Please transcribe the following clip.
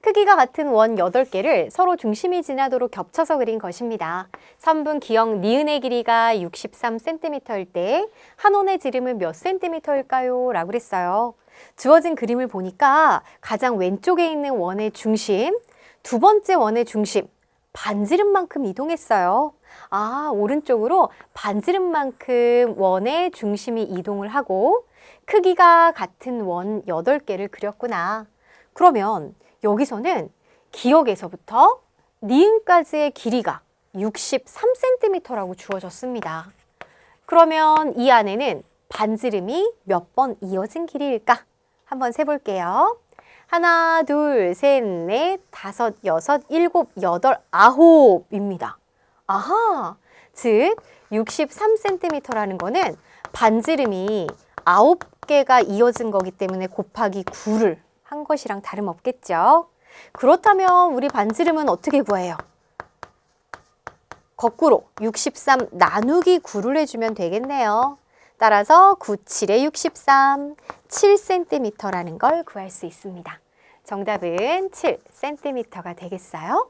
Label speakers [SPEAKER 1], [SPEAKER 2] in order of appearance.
[SPEAKER 1] 크기가 같은 원 8개를 서로 중심이 지나도록 겹쳐서 그린 것입니다. 선분 기역 니은의 길이가 63cm일 때 한 원의 지름은 몇 cm일까요? 라고 그랬어요. 주어진 그림을 보니까 가장 왼쪽에 있는 원의 중심, 두 번째 원의 중심, 반지름만큼 이동했어요. 아, 오른쪽으로 반지름만큼 원의 중심이 이동을 하고 크기가 같은 원 8개를 그렸구나. 그러면 여기서는 기역에서부터 니은까지의 길이가 63cm라고 주어졌습니다. 그러면 이 안에는 반지름이 몇 번 이어진 길이일까? 한번 세볼게요. 하나, 둘, 셋, 넷, 다섯, 여섯, 일곱, 여덟, 아홉입니다. 아하! 즉, 63cm라는 거는 반지름이 아홉 개가 이어진 거기 때문에 곱하기 9를 한 것이랑 다름없겠죠. 그렇다면 우리 반지름은 어떻게 구해요? 거꾸로 63 나누기 9를 해주면 되겠네요. 따라서 9, 7에 63, 7cm라는 걸 구할 수 있습니다. 정답은 7cm가 되겠어요.